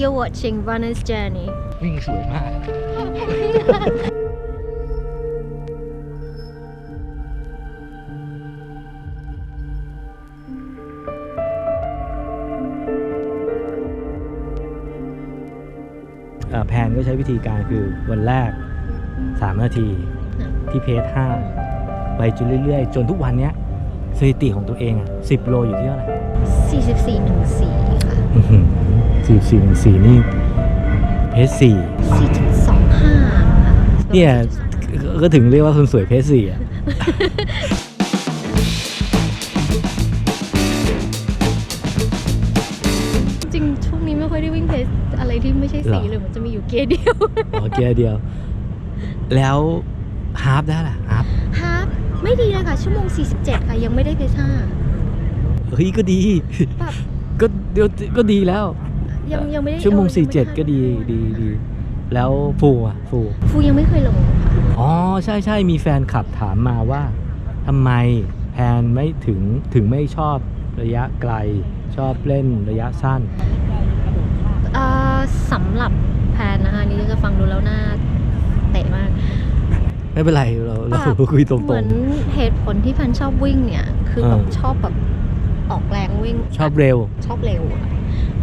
You're watching Runner's Journey วิ่งสวยมากอ่าแพนก็ใช้วิธีการคือวันแรก 3 นาที ที่เพจ5ไปจนเรื่อยๆ จนทุกวันเนี้ยสถิติของตัวเองอะ10 โลอยู่ที่เท่าไหร่4414ค่ะ สี่สี่หนึ่งสี่นี่เพจสี่4.25ค่ะเนี่ยก็ถึงเรียกว่าคนสวยเพจสี่อะจริงช่วงนี้ไม่ค่อยได้วิ่งเพจอะไรที่ไม่ใช่เหรสีอเลยมันจะมีอยู่เกียร์เดียวอ๋อเกียร์เดียว แล้วฮาร์ฟได้ล่ะฮาร์ฟฮาร์ปไม่ดีเลยค่ะ ชั่วโมง 47 ค่ะ ยังไม่ได้เพจห้าเฮ้ย ก็ดีแบบก็เดี๋ยวก็ดีแล้ว ยังยังไม่ได้ชั่วโมงออสี่ยังเจ็ดไม่ไก็ดีดีดี แล้วฟูอะฟู ฟูยังไม่เคยลงค่ะอ๋อ ใช่ใช่มีแฟนคลับถามมาว่าทำไมแพนไม่ถึงถึงไม่ชอบระยะไกล ชอบเล่นระยะสั้น เอ่อสำหรับแพนนะคะอันนี่จะฟังดูแล้วน่าเตะมาก ไม่เป็นไรเราเราแบบคุยตรเหมืองนเหตุผลที่แพนชอบวิ่งเนี่ย คือแบบเออชอบแบบออกแรงวิ่งๆ ชอบเร็ว ชอบเร็วอะ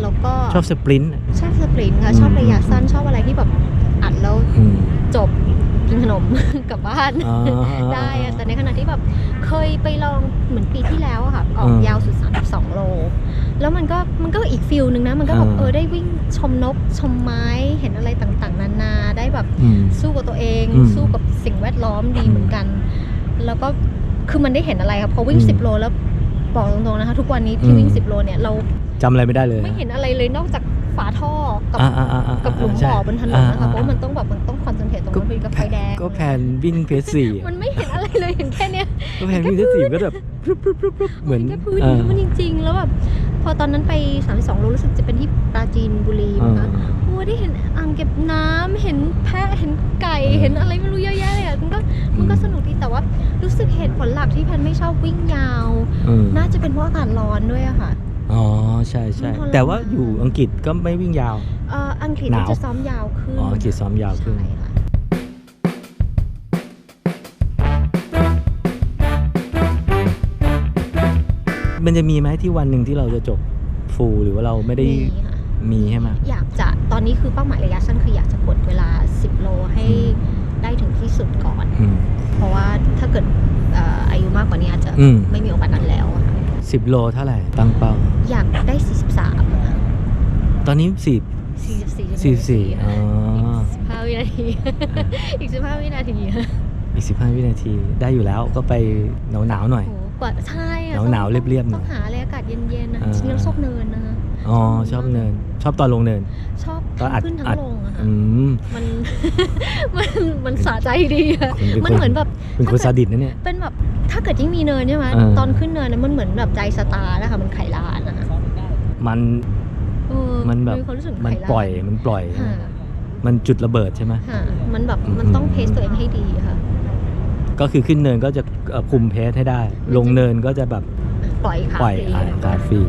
แล้วก็ชอบสปรินต์ชอบสปรินต์ค่ะอืมชอบระยะสั้นชอบอะไรที่แบบอัดแล้วอืมจบกินขนมกลับบ้านอ่าได้อะแต่ในขณะที่แบบเคยไปลองเหมือนปีที่แล้วอะค่ะออกอืมยาวสุด 32 โล แล้วมันก็มันก็อีกฟิลหนึ่งนะ มันก็แบบอ่าเออได้วิ่งชมนกชมไม้เห็นอะไรต่างๆ นานาได้แบบอืมสู้กับตัวเองอืมสู้กับสิ่งแวดล้อมดีอืมเหมือนกัน แล้วก็คือมันได้เห็นอะไรครับพอวิ่งอืม10 โลแล้ว บอกตรงๆนะคะ ทุกวันนี้ที่อืมวิ่ง10 โลเนี่ย เราจำอะไรไม่ได้เลย ไม่เห็นอะไรเลยนอกจากฝาท่อ กับอ่าอ่าอ่าอ่ากับหลุมใช่บ่อบนถนนนะคะอ่เพราะว่ามันต้องแบบมันต้องคอนเซนเทรตตรงนั้นเป็นกับไฟแดงก็แพนวิ่งเพจสี่อะมันไม่เห็นอะไรเลยเห็นแค่เนี้ย ก็แพนวิ่งเพจสี่ก็แบบปรุบปรุบปรุบปรุบเหมือนแค่พื้นเออ มันจริงๆ แล้วแบบ พอตอนนั้นไป 32โลรู้สึกจะเป็นที่ปราจีนบุรีเออนะคะโอ้ได้เห็นอ่างเก็บน้ำเห็นแพะเห็นไก่เออเห็นอะไรไม่รู้เยอะแยะเลยอะมันก็มันก็อืมสนุกดีแต่ว่ารู้สึกเหตุผลหลักที่แพนไม่ชอบวิ่งยาวเออน่าจะเป็นเพราะอากาศร้อนด้วยอะค่ะอ๋อใช่ใช่มันทรมานแต่ว่าอยู่อังกฤษก็ไม่วิ่งยาวเอ่ออังกฤษหนาวจะซ้อมยาวขึ้นอ๋ออังกฤษซ้อมยาวขึ้น มันจะมีไหมที่วันหนึ่งที่เราจะจบฟูลหรือว่าเราไม่ได้มีค่ะ มีใช่ไหมอยากจะตอนนี้คือเป้าหมายระยะสั้นคืออยากจะกดเวลา 10 โลให้ได้ถึงที่สุดก่อน อืม เพราะว่าถ้าเกิดเอ่ออายุมากกว่านี้อาจจะอืม ไม่มีโอกาสนั้นแล้วอะค่ะสิบโลเท่าไหร่ตั้งเป้า อยากได้ 43อะค่ะตอนนี้สิบ44สี่สี่อ๋อ15วินาที อีก 15 วินาที อีกสิบห้าวินาทีได้อยู่แล้วก็ไปหนาวหนาวๆหน่อย โอ้โห กว่าใช่อะหนาวๆต้องเรียบๆหน่ต้ออย งหาอะไรอากาศเย็นๆนะอ่า จริงๆเราชอบเนินนะคะอ๋อชอบเนิน ชอบตอนลงเนิน ชอบก็อัทั้ดงขึ้นทั้อัด งลงอะค่ะอืม มัน มันมันสะใจดีอะคุณเป็นคนมันเหมือนแบบ เป็นคนซาดิสนะเนี่ย เป็นแบบถ้าเกิดยิ่งมีเนินใช่ไหมเออ ตอนขึ้นเนินนะมันเหมือนแบบใจสตาร์นะคะมันไขลานนะคะมัน เออมันแบบ ความรู้สึกมันไขลาปล่อยมันปล่อย ค่ะมันจุดระเบิดใช่ไหม ค่ะมันแบบมันอืมต้องเพสตัวเองให้ดีค่ะ ก็คือขึ้นเนินก็จะเอ่อคุมเพสให้ได้ ลงเนินก็จะแบบปล่อยขาปล่อยฟรีอ่าขาฟรี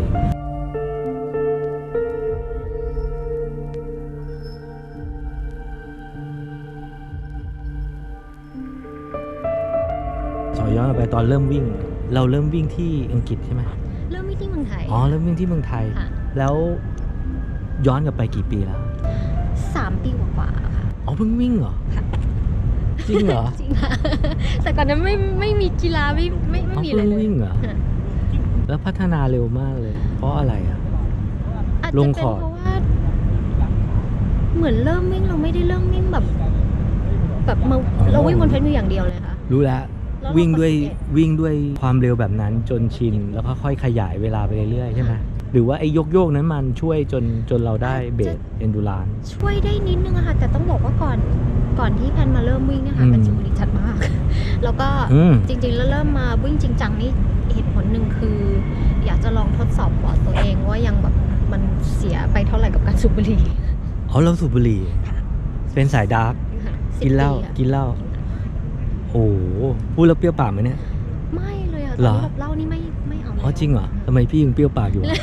ขอย้อนกลับไปตอนเริ่มวิ่ง เราเริ่มวิ่งที่อังกฤษใช่ไหมเริ่มวิ่งที่เมืองไทย อ๋อเริ่มวิ่งที่เมืองไทย ค่ะ แล้วย้อนกลับไปกี่ปีแล้ว สามปีกว่าๆค่ะ อ๋อเพิ่งวิ่งเหรอ ค่ะ จริงเหรอจริงค่ะ แต่ก่อนนั้นไม่ไม่มีกีฬาไม่ไม่ไม่อ๋อมีอะไรเพิ่งเลยวิ่งเหรอค่ะแล้วพัฒนาเร็วมากเลย เพราะอะไรอะ อาจลจะงเป็นคอร์ดเพราะว่า เหมือนเริ่มวิ่งเราไม่ได้เริ่มวิ่งแบบ แบบมาเราวิ่งบนเพชรมืออย่างเดียวเลยค่ะ รู้แล้วแล้วเราวิ่งด้วยก็สังเกต วิ่งด้วยความเร็วแบบนั้นจนชิน แล้วก็ค่อยขยายเวลาไปเรื่อยๆใช่ไหม หรือว่าไอ้ยกโยกๆนั้นมันช่วยจนจนเราได้เบสเอนดูรานช่วยได้นิดนึงอะค่ะ แต่ต้องบอกว่าก่อนก่อนที่แพนมาเริ่มวิ่งเนะคะอืมเป็นสิ่งที่ชัดมาก แล้วก็อืมจริงๆแล้วเริ่มมาวิ่งจริงจังนี่เหตุผลหนึ่งคือ อยากจะลองทดสอบปอดตัวเองว่ายังแบบมันเสียไปเท่าไหร่กับการสูบบุหรี่อ๋อเราสูบบุหรี่เป็นสายดาร์กค่ะ10กินเหล้าปีอะกินเหล้าโอ้โหพูดแล้วเปรี้ยวปากไหมเนี่ย ไม่เลยอะเหรตอนอนี้แบบเหล้านี่ไม่ไม่เอาอ๋อจริงเหรอทำไมพี่ยังเปรี้ยวปากอยู่อะ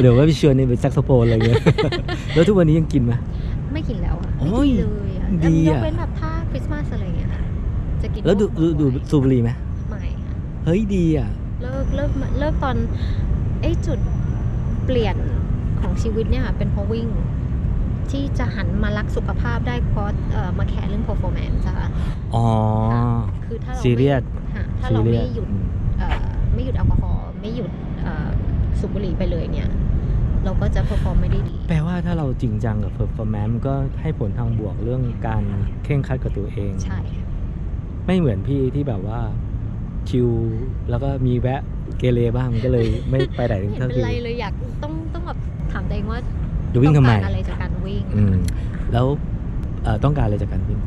เดี๋ยวว่าพี่เชิญนี่เป็นแซกโซโฟนอะไรเงี้ย แล้วทุกวันนี้ยังกินไหม ไม่กินแล้วค่ะโอ้ไม่ยกินเลยอะดียกอะเว้นแบบถ้าคริสต์มาสอะไรเงี้ยค่ะจะกินแล้วดูพดูกดูสูบบุหรี่ไหมไม่ค่ะเฮ้ยดีอะ เลิกเลิกเลิกตอนไอ้จุดเปลี่ยนของชีวิตเนี่ยค่ะเป็นเพราะวิ่ง ที่จะหันมารักสุขภาพได้เพราะเอ่อมาแคร์เรื่อง performance อะค่ะอ๋อ คือถ้าเราซีเรียสไม่ค่ะถ้าซีเราเรีไม่ยสหยุด สูบบุหรี่ไปเลยเนี่ย เราก็จะ perform ไม่ได้ดี แปลว่าถ้าเราจริงจังกับ performance มันก็ให้ผลทางบวกเรื่องการเคร่งครัดกับตัวเอง ใช่ค่ะไม่เหมือนพี่ที่แบบว่าชิลแล้วก็มีแวะเกเรบ้างก็เลยไม่ไปไหนไม่เห็นทันเป็นทีไรเลยอยากต้องต้องแบบถามตัวเองว่าดูวิ่งทำไม ต้องการอะไรจากการวิ่งอืม แล้วเอ่อต้องการอะไรจากการวิ่ง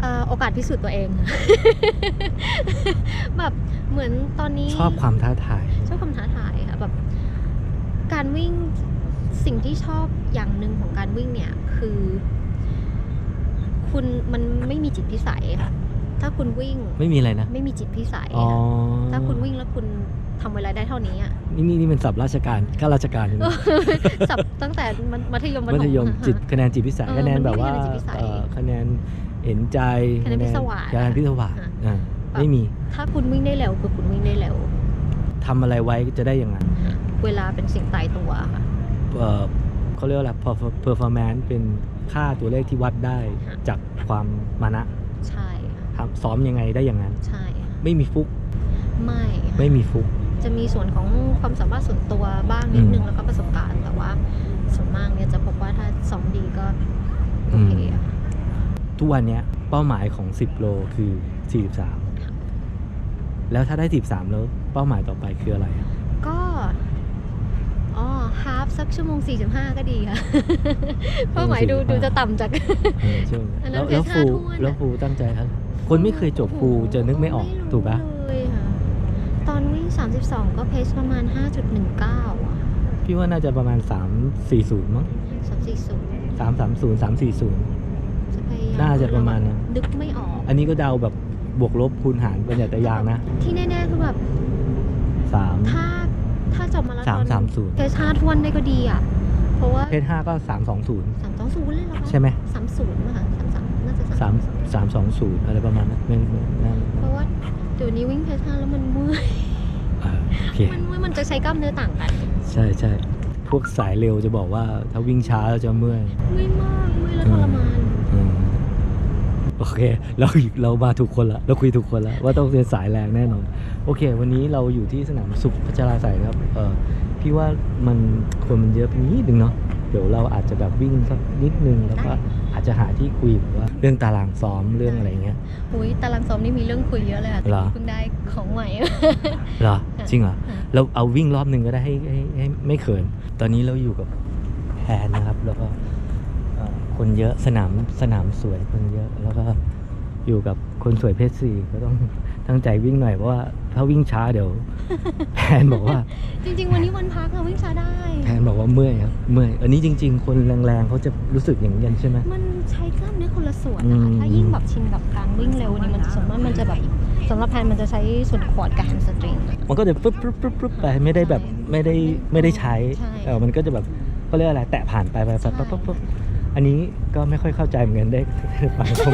เอ่อโอกาสพิสูจน์ตัวเอง แบบเหมือนตอนนี้ชอบความท้าทาย ชอบความท้าทายค่ะแบบ การวิ่งสิ่งที่ชอบอย่างหนึ่งของการวิ่งเนี่ยคือ คุณมันไม่มีจิตพิสัยค่ะถ้าคุณวิ่งไม่มีอะไรนะ ไม่มีจิตพิสัยอ๋อค่ะถ้าคุณวิ่งแล้วคุณทำเวลาได้เท่านี้อะนี่นี่นี่เป็นศัพท์ราชการข้าราชการใช่ไหมสับตั้งแต่มัธมัธยมมัธยมอะจิตคะแนนจิตพิสัยเออคะแนนแบบว่ามันไม่มีคะแนนจิตพิสัยเอ่อคะแนนเห็นใจคะแนนพิศวาสคะแนนพิศวาสอะ อ่าไม่มีถ้าคุณวิ่งได้เร็วคือคุณวิ่งได้เร็วทำอะไรไว้จะได้อย่างนั้น เวลาเป็นสิ่งตายตัวค่ะเอ่อเขาเรียกว่าอะไร perfor- performance เป็นค่าตัวเลขที่วัดได้ค่ะจากความมานะใช่ค่ะทำซ้อมยังไงได้อย่างนั้น ใช่ค่ะไม่มีฟุกไม่ค่ะไม่มีฟุก จะมีส่วนของความสามารถส่วนตัวบ้างนิดนึงแล้วก็ประสบการณ์ แต่ว่าส่วนมากเนี่ยจะพบว่าถ้าซ้อมดีก็โอเคอะทุกวันเนี้ยเป้าหมายของ 10 โลคือ 43 แล้วถ้าได้ 13 แล้วเป้าหมายต่อไปคืออะไรอะก็อ๋อ ฮาฟสักชั่วโมง 45 ก็ดีค่ะเป้าหมายดูดูจะต่ำจาก เออช่วงอันนั้แล้นวแล้วเพชรฟูห้าถ้วนอะแล้วฟูตั้งใจครับคนไม่เคยจบฟูจะนึกไม่ออกรู้ถูกปะเลยค่ะตอนวิ่ง 32 ก็เพสประมาณ 5.19อะพี่ว่าน่าจะประมาณ 340มั้ง340 330 340 จะพยายามน่าจะประมาณนั้น นึกไม่ออก อันนี้ก็เดาแบบบวกลบคูณหารเป็นอย่างแต่อย่างนะ ที่แน่ๆคือแบบ 3 ถ้าถ้า จบมาราธอน330เพชรห้าทวนได้ก็ดีอะ เพราะว่าเพชร5ก็320สามสองศูนย์เลยเหรอคะใช่ไหมสามศูนย์มาค่ะสามสามน่าจะสาม3 320อะไรประมาณนั้นไม่ไม่นั่นเพราะว่าเดี๋ยวนี้วิ่งเพชรห้าแล้วมันเมื่อยเออโอเค มันเมื่อยมันจะใช้กล้ามเนื้อต่างกัน ใช่ใช่พวกสายเร็วจะบอกว่าถ้าวิ่งช้าเราจะเมื่อย เมื่อยมากเมื่อยแล้วทรมานอืม โอเค เราเรามาถูกคนละเราคุยถูกคนละว่าต้องเป็นสายแรงแน่นอน โอเค วันนี้เราอยู่ที่สนามสุขพัชราใสยครับเออพี่ว่ามันคนมันเยอะไปนิดนึงเนาะเดี๋ยวเราอาจจะแบบวิ่งสักนิดนึงแล้วก็อาจจะหาที่คุยแบบว่าเรื่องตารางซ้อมเรื่องอะไรเงี้ยอุ้ยตารางซ้อมนี่มีเรื่องคุยเยอะเลยอะเหรอ เพิ่งได้ของใหม่ เหรอจริงเหรอเราเอาวิ่งรอบหนึ่งก็ได้ให้ให้ให้ไม่เขิน ตอนนี้เราอยู่กับแพนนะครับ แล้วก็เอ่อ คนเยอะสนามสนามสวยคนเยอะแล้วก็อยู่กับคนสวยเพศสี่ก็ต้องตั้งใจวิ่งหน่อยเพราะว่าถ้าวิ่งช้าเดี๋ยว แพนบอกว่าจริง ๆ วันนี้วันพักเราวิ่งช้าได้ แพนบอกว่าเมื่อยครับเมื่อยอันนี้จริง ๆ คนแรงๆเขาจะรู้สึกอย่างนี้กันใช่ไหมมันใช้กล้ามเนื้อคนละส่วนอืนะคะมถ้ายิ่งแบบชินกับการวิ่งเร็วนี่มันส่วนมากมันจะแบบสำหรับแพนมันจะใช้ส่วนขวดกับแฮมสตริงอะมันก็จะปุ๊บปุ๊บปุ๊บปุ๊บไปไม่ได้แบบไม่ได้ไม่ได้ใช้ใช่เออมันก็จะแบบเขาเรียกอะไรแตะผ่านไปไปไปปุ๊บปุ๊บปุ๊บ อันนี้ก็ไม่ค่อยเข้าใจเหมือนกันได้ฟังชม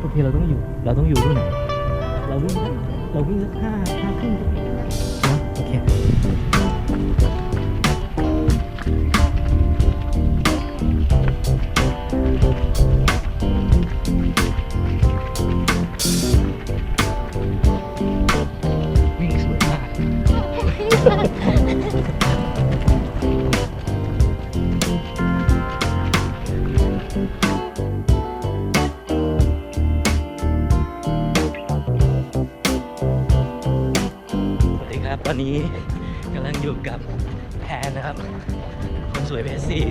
โอเคเราต้องอยู่ เราต้องอยู่ที่ไหน เราวิ่งเราวิ่งสักห้าห้าครึ่งนะโอเค นนี้กำลังอยู่กับแพนนะครับ คนสวยเพชรสี่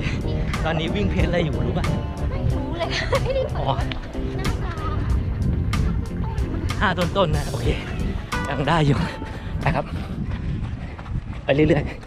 ตอนนี้วิ่งเพจอะไรอยู่รู้ป่ะ ไม่รู้เลยไม่ได้อ๋อ หน้าตาห้าต้นๆนะ โอเคยังได้อยู่นะครับ ไปเรื่อยๆ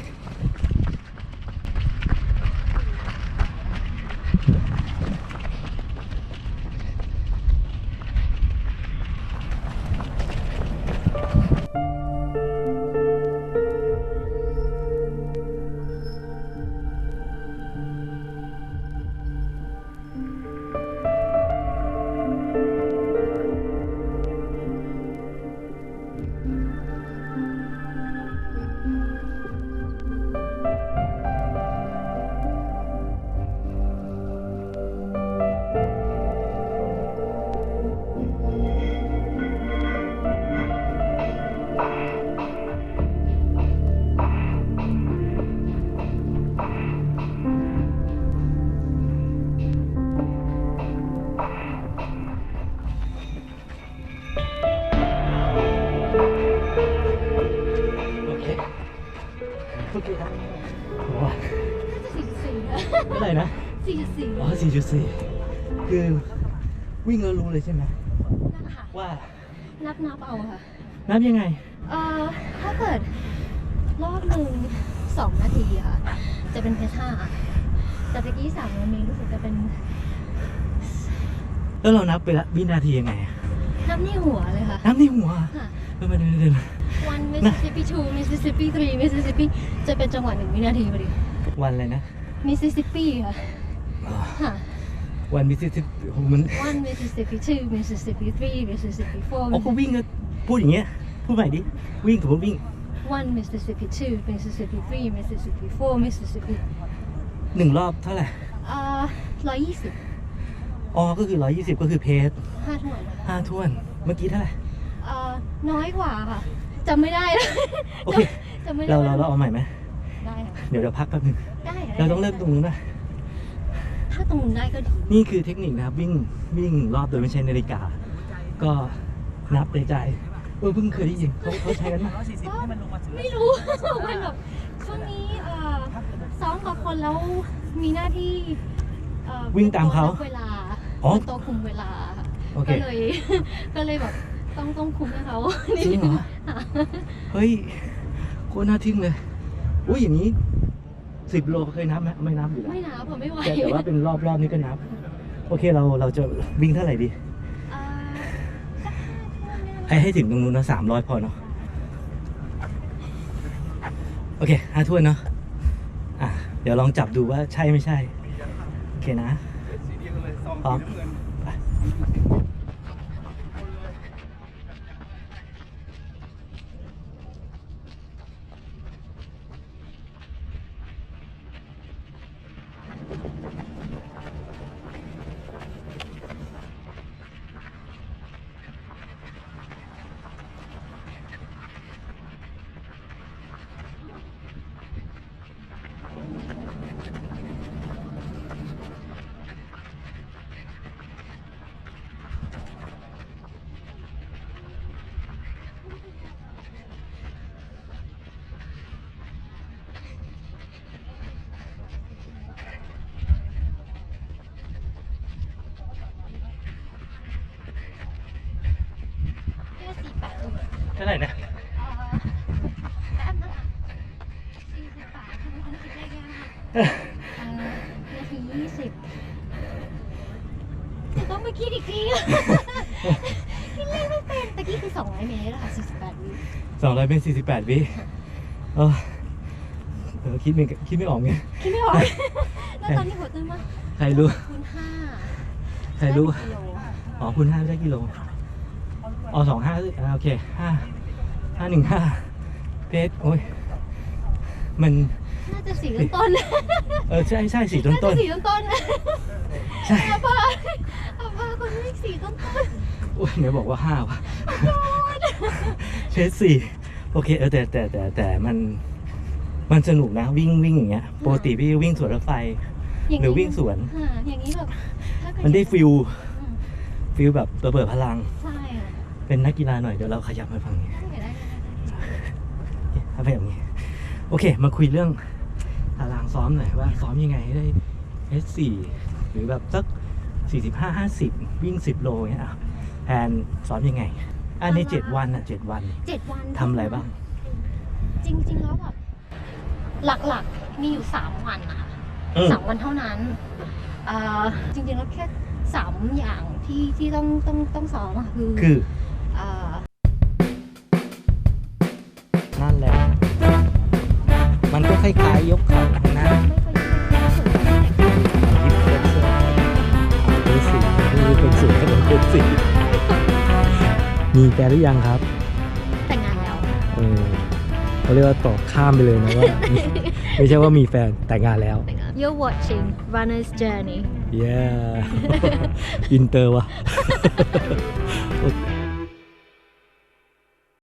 อยู่ทางนี้เท่าไหร่นะสี่จุดสี่อ๋อสี่จุดสี่คือวิ่งแล้วรู้เลยใช่ไหมนะคะว่านับนับเอาค่ะ นับยังไง เอ่อ ถ้าเกิดรอบหนึ่งสองนาทีค่ะ จะเป็นเพชห้าแต่ตะกี้สามวันนี้รู้สึกจะเป็น แล้วเรานับไปละวินาทียังไงนับในหัวเลยค่ะ นับในหัวค่ะ เออมาเดินเดิน one Mississippi two Mississippi three Mississippi จะเป็นจังหวะหนึ่งวินาทีพอดี วันอะไรนะ Mississippi ค่ะอ๋อค่ะวันมิสซิสซิปมัน one Mississippi two Mississippi three Mississippi four อ๋อก็วิ่งก็พูดอย่างเงี้ย พูดใหม่ดิ วิ่งสมมติวิ่ง one Mississippi two Mississippi three Mississippi four Mississippi หนึ่งรอบเท่าไหร่เอ่อร้อยยี่สิบอ๋อก็คือร้อยยี่สิบก็คือเพจห้าถ้วนห้าท้วน เมื่อกี้เท่าไหร่ เอ่อน้อยกว่าค่ะจำไม่ได้แล้วโอเค จำไม่ได้เราเราเราเอาใหม่ไหมได้ค่ะเดี๋ยวเราพักแป๊บนึงได้ค่ะเราต้องเริ่มตรงนู้นนะถ้าตรงนู้นได้ก็ดีนี่คือเทคนิคนะครับวิ่งวิ่งรอบโดยไม่ใช้นาฬิกา ก็นับในใจเออเพิ่งเคยได้ยินเขาเขาใช้กันไหมก็ไม่รู้ มันแบบช่วงนี้เอ่อซ้อมกับคนแล้วมีหน้าที่เอ่อวิ่งตามเขา ป็นตัวนับเวลาอ๋อ เป็นตัวคุมเวลาค่ะ โอเค ก็เลย ก็เลยแบบ ต้องต้องคุมให้เขาจริงเหรอค่ะเฮ้ยโคตรน่าทึ่งเลย อุ้ยอย่างนี้สิบโลเคยนับไหมไม่นับอยู่แล้วไม่นะผมไม่ไหวแต่แต่ว่าเป็นรอบรอบนี้ก็นับ โอเคเราเราจะวิ่งเท่าไหร่ดีเอ่อสักห้าชั่วโมงได้ไหมให้ให้ถึงตรงนู้นนะสามร้อยพอเนาะโอเคห้าถ้วนเนาะอะเดี๋ยวลองจับดูว่าใช่ไม่ใช่ โอเคนะพร้อมไป ท่าไหร่นะแป๊บนะคะสี่สิบแปดทำไมฉันคิดได้ยากเอ่อนาทียี่สิบจะต้องไปคิดอีกทีคิดเลขไม่เป็นตะกี้คือสองร้อยเมตรอะค่ะสี่สิบแปดวิสองร้อยเป็นสี่สิบแปดวิเออเออคิดไม่คิดไม่ออกไง คิดไม่ออก แล้วตอนนี้หัวตึงมากใครรู้ คูณห้าใครรู้ ได้กิโล อ๋อคุณห้าไม่ได้กิโล อ๋อสองห้าอ่าโอเคห้าห้าหนึ่งห้าเพชรโอ้ยมันน่าจะสี่ต้นต้นเออใช่ใช่สี่ต้นน่าต้จะนสี่ต้นต้นใช่อาบ้าอาบ้าคนวิ่งสี่ต้นต้นโอ้ยเดี๋ยวบอกว่าห้าวะเพชรสี่โอเคเออแต่แต่แต่แต่มันมันสนุกนะวิ่งวิ่งอย่างเงี้ยปกติพี่วิ่งสวนรถไฟ หรือวิ่งสวนค่ะอย่างนี้แบบถ้าเกิมันได้ฟิลอืมฟิลแบบระเบิดพลังใช่ค่ะ เป็นนักกีฬาหน่อยเดี๋ยวเราขยับมาฝั่งนี้ได้ได้ได้ทำไปแบบนี้ โอเค มาคุยเรื่องตารางซ้อมหน่อยว่าซ้อมยังไงให้ได้ S4 หรือแบบสัก 45 50 วิ่ง 10 โลเงี้ยอะแทนซ้อมยังไง อันนี้ 7 วันอะ 7 วันเจ็ดวันทำอะไรบ้าง จริงๆแล้วแบบหลักๆมีอยู่สามวันนะคะอืมสามวันเท่านั้นเอ่อจริงๆแล้วแค่สามอย่างที่ที่ต้องต้องต้องซ้อมอะคือคือเอ่อ นั่นแหละ มันก็คล้ายๆยกเข่าข้างหน้าไม่ค่อยได้ฝึกแต่งยิบเฟนเซอร์เป็นสีนี่เป็นสีขนมเป็นสีมีแกหรือยังครับ แต่งงานแล้วเออเขาเรียกว่าตอบข้ามไปเลยนะว่า ไม่ใช่ว่ามีแฟนแต่งงานแล้วแต่งงาน You're watching Runner's Journey เย้อินเตอร์วะโอเค